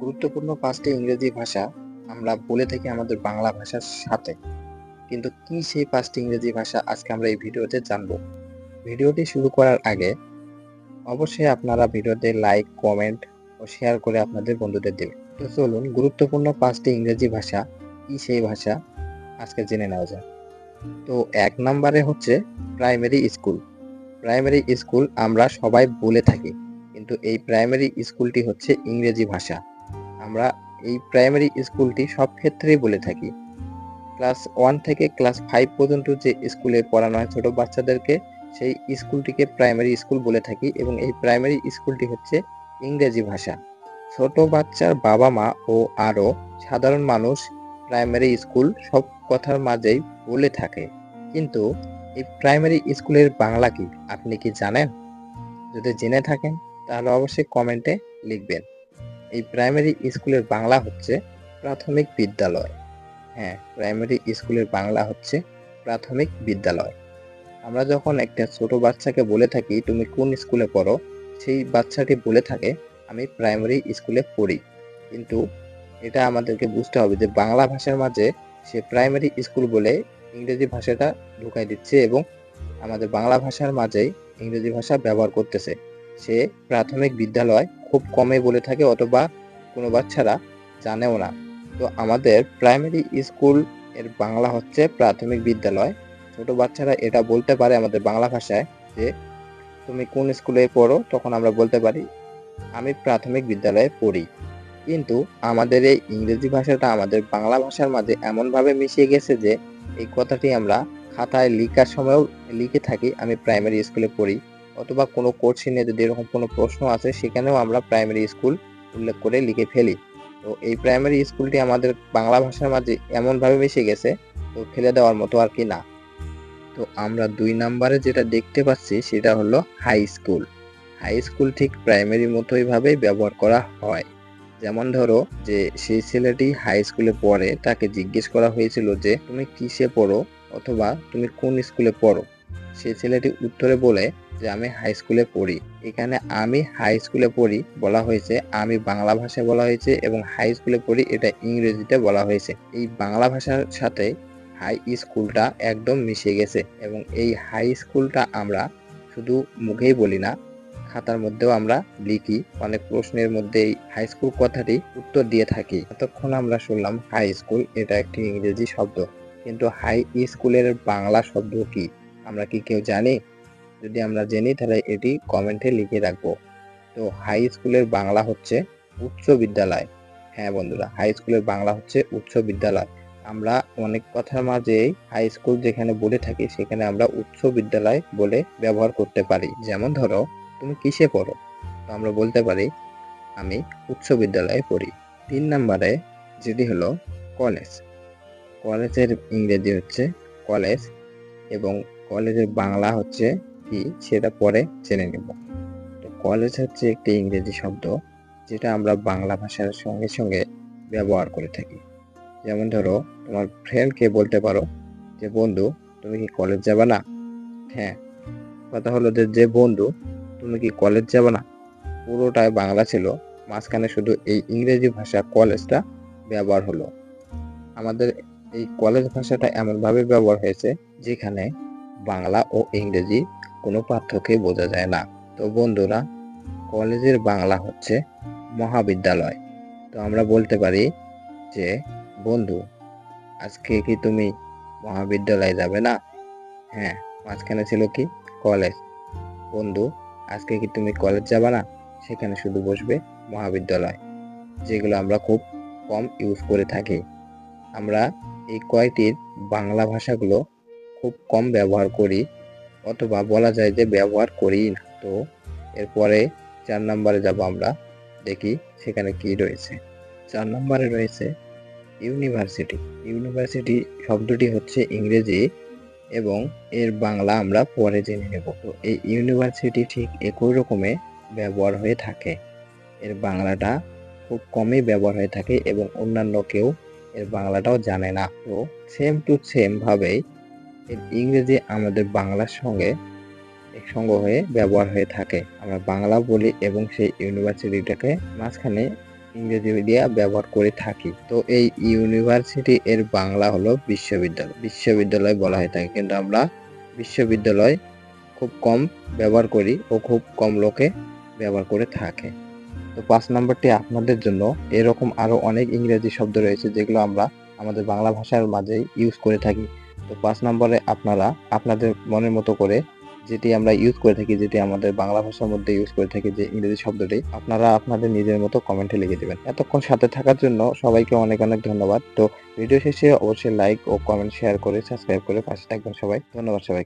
গুরুত্বপূর্ণ পাঁচটি ইংরেজি ভাষা আমরা বলে থাকি আমাদের বাংলা ভাষার সাথে। কিন্তু কি সেই পাঁচটি ইংরেজি ভাষা আজকে আমরা এই ভিডিওতে জানব? ভিডিওটি শুরু করার আগে অবশ্যই আপনারা ভিডিওতে লাইক কমেন্ট ও শেয়ার করে আপনাদের বন্ধুদের দেবেন। তো চলুন গুরুত্বপূর্ণ পাঁচটি ইংরেজি ভাষা কি সেই ভাষা আজকে জেনে নেওয়া যায় তো এক নম্বরে হচ্ছে প্রাইমারি স্কুল প্রাইমারি স্কুল আমরা সবাই বলে থাকি, কিন্তু এই প্রাইমারি স্কুলটি হচ্ছে ইংরেজি ভাষা। আমরা এই প্রাইমারি স্কুলটি সব ক্ষেত্রেই বলে থাকি। ক্লাস ওয়ান থেকে ক্লাস ফাইভ পর্যন্ত যে স্কুলে পড়ানো হয় ছোট বাচ্চাদেরকে, সেই স্কুলটিকে প্রাইমারি স্কুল বলে থাকি এবং এই প্রাইমারি স্কুলটি হচ্ছে ইংরেজি ভাষা। ছোট বাচ্চার বাবা মা ও আরও সাধারণ মানুষ প্রাইমারি স্কুল সব কথার মাঝেই বলে থাকে। কিন্তু এই প্রাইমারি স্কুলের বাংলা কি, আপনি কি জানেন? যদি জেনে থাকেন, তাহলে অবশ্যই কমেন্টে লিখবেন। এই প্রাইমারি স্কুলের বাংলা হচ্ছে প্রাথমিক বিদ্যালয়। হ্যাঁ প্রাইমারি স্কুলের বাংলা হচ্ছে প্রাথমিক বিদ্যালয়। আমরা যখন একটা ছোট বাচ্চাকে বলে থাকি, তুমি কোন স্কুলে পড়ো? সেই বাচ্চাটি বলে থাকে, আমি প্রাইমারি স্কুলে পড়ি। কিন্তু এটা আমাদেরকে বুঝতে হবে যে বাংলা ভাষার মাঝে সে প্রাইমারি স্কুল বলে ইংরেজি ভাষাটা ঢুকাই দিচ্ছে এবং আমাদের বাংলা ভাষার মাঝেই ইংরেজি ভাষা ব্যবহার করতেছে। সে প্রাথমিক বিদ্যালয় খুব কমে বলে থাকে, অথবা কোনো বাচ্চারা জানেও না। তো আমাদের প্রাইমারি স্কুলের বাংলা হচ্ছে প্রাথমিক বিদ্যালয়। ছোট বাচ্চারা এটা বলতে পারে আমাদের বাংলা ভাষায় যে, তুমি কোন স্কুলে পড়ো? তখন আমরা বলতে পারি, আমি প্রাথমিক বিদ্যালয়ে পড়ি। কিন্তু আমাদের এই ইংরেজি ভাষাটা আমাদের বাংলা ভাষার মাঝে এমনভাবে মিশিয়ে গেছে যে, এই কথাটি আমরা খাতায় লিখার সময়ও লিখে থাকি, আমি প্রাইমারি স্কুলে পড়ি। অথবা কোনো কোশ্চেনে যদি এরকম কোনো প্রশ্ন আছে সেখানেও আমরা প্রাইমারি স্কুল উল্লেখ করে লিখে ফেলি। তো এই প্রাইমারি স্কুলটি আমাদের বাংলা ভাষার মাঝে এমনভাবে মিশে গেছে, তো ফেলে দেওয়ার মতো আর কি না। তো আমরা দুই নম্বরে যেটা দেখতে পাচ্ছি, সেটা হলো হাই স্কুল হাই স্কুল ঠিক প্রাইমারি মতোই ভাবে ব্যবহার করা হয়। যেমন ধরো যে সেই ছেলেটি হাই স্কুলে পড়ে, তাকে জিজ্ঞেস করা হয়েছিল যে, তুমি কিসে পড়ো? অথবা তুমি কোন স্কুলে পড়ো? সেই ছেলেটি উত্তরে বলে যে আমি হাই স্কুলে পড়ি। এখানে আমি হাই স্কুলে পড়ি বলা হয়েছে, আমি বাংলা ভাষায় বলা হয়েছে এবং হাই স্কুলে পড়ি এটা ইংরেজিতে বলা হয়েছে। এই বাংলা ভাষার সাথে হাই স্কুলটা একদম মিশে গেছে এবং এই হাই স্কুলটা আমরা শুধু মুখেই বলি না, খাতার মধ্যেও আমরা লিখি। অনেক প্রশ্নের মধ্যে এই হাই স্কুল কথাটি উত্তর দিয়ে থাকি। এতক্ষণ আমরা শুনলাম হাই স্কুল এটা একটি ইংরেজি শব্দ। কিন্তু হাই স্কুলের বাংলা শব্দ কি? আমরা কি কেউ জানি? যদি আমরা জেনি, তাহলে এটি কমেন্টে লিখে রাখব। তো হাই স্কুলের বাংলা হচ্ছে উচ্চ বিদ্যালয়। হ্যাঁ বন্ধুরা হাই স্কুলের বাংলা হচ্ছে উচ্চ বিদ্যালয়। আমরা অনেক কথার মাঝেই হাই স্কুল যেখানে বলে থাকি, সেখানে আমরা উচ্চ বিদ্যালয় বলে ব্যবহার করতে পারি। যেমন ধরো, তুমি কিসে পড়ো? তো আমরা বলতে পারি, আমি উচ্চ বিদ্যালয়ে পড়ি। তিন নম্বরে যেটি হলো কলেজ। কলেজের ইংরেজি হচ্ছে কলেজ এবং কলেজের বাংলা হচ্ছে কি সেটা পরে জেনে নেব। তো কলেজ হচ্ছে একটি ইংরেজি শব্দ যেটা আমরা বাংলা ভাষার সঙ্গে সঙ্গে ব্যবহার করে থাকি। যেমন ধরো, তোমার ফ্রেন্ডকে বলতে পারো যে, বন্ধু, তুমি কি কলেজ যাবে না? হ্যাঁ কথা হলো যে যে, বন্ধু, তুমি কি কলেজ যাবে না? পুরোটাই বাংলা ছিল, মাঝখানে শুধু এই ইংরেজি ভাষা কলেজটা ব্যবহার হলো। আমাদের এই কলেজ ভাষাটা এমনভাবে ব্যবহার হয়েছে যেখানে বাংলা ও ইংরেজি কোনো পার্থক্যই বোঝা যায় না। তো বন্ধুরা, কলেজের বাংলা হচ্ছে মহাবিদ্যালয়। তো আমরা বলতে পারি যে, বন্ধু, আজকে কি তুমি মহাবিদ্যালয়ে যাবে না? হ্যাঁ মাঝখানে ছিল কি? কলেজ। বন্ধু, আজকে কি তুমি কলেজ যাবে না? সেখানে শুধু বসবে মহাবিদ্যালয়, যেগুলো আমরা খুব কম ইউজ করে থাকি। আমরা এই কয়টির বাংলা ভাষাগুলো খুব কম ব্যবহার করি অথবা বলা যায় যে ব্যবহার করি না। তো এরপরে চার নম্বরে যাব আমরা। দেখি সেখানে কি রয়েছে। চার নম্বরে রয়েছে ইউনিভার্সিটি। ইউনিভার্সিটি শব্দটি হচ্ছে ইংরেজি এবং এর বাংলা আমরা পরে জেনে নেব। তো এই ইউনিভার্সিটি ঠিক একই রকমে ব্যবহার হয়ে থাকে। এর বাংলাটা খুব কমই ব্যবহার হয়ে থাকে এবং অন্যান্য কেউ এর বাংলাটাও জানে না। তো সেম টু সেম ভাবেই এর ইংরেজি আমাদের বাংলার সঙ্গে একসঙ্গ হয়ে ব্যবহার হয়ে থাকে। আমরা বাংলা বলি এবং সেই ইউনিভার্সিটিটাকে মাঝখানে ইংরেজি মিডিয়া ব্যবহার করে থাকি। তো এই ইউনিভার্সিটি এর বাংলা হলো বিশ্ববিদ্যালয়। বিশ্ববিদ্যালয় বলা হয়ে থাকে। কিন্তু আমরা বিশ্ববিদ্যালয় খুব কম ব্যবহার করি ও খুব কম লোকে ব্যবহার করে থাকে। তো পাঁচ নম্বরটি আপনাদের জন্য। এরকম আরও অনেক ইংরেজি শব্দ রয়েছে যেগুলো আমরা আমাদের বাংলা ভাষার মাঝেই ইউজ করে থাকি। তো পাঁচ নম্বরে আপনারা আপনাদের মনের মতো করে যেটি আমরা ইউজ করে থাকি, যেটি আমাদের বাংলা ভাষার মধ্যে ইউজ করে থাকি যে ইংরেজি শব্দটি, আপনারা আপনাদের নিজের মতো কমেন্টে লিখে দেবেন। এতক্ষণ সাথে থাকার জন্য সবাইকে অনেক অনেক ধন্যবাদ। তো ভিডিও শেষে অবশ্যই লাইক ও কমেন্ট শেয়ার করে সাবস্ক্রাইব করে পাশে থাকবেন সবাই। ধন্যবাদ সবাই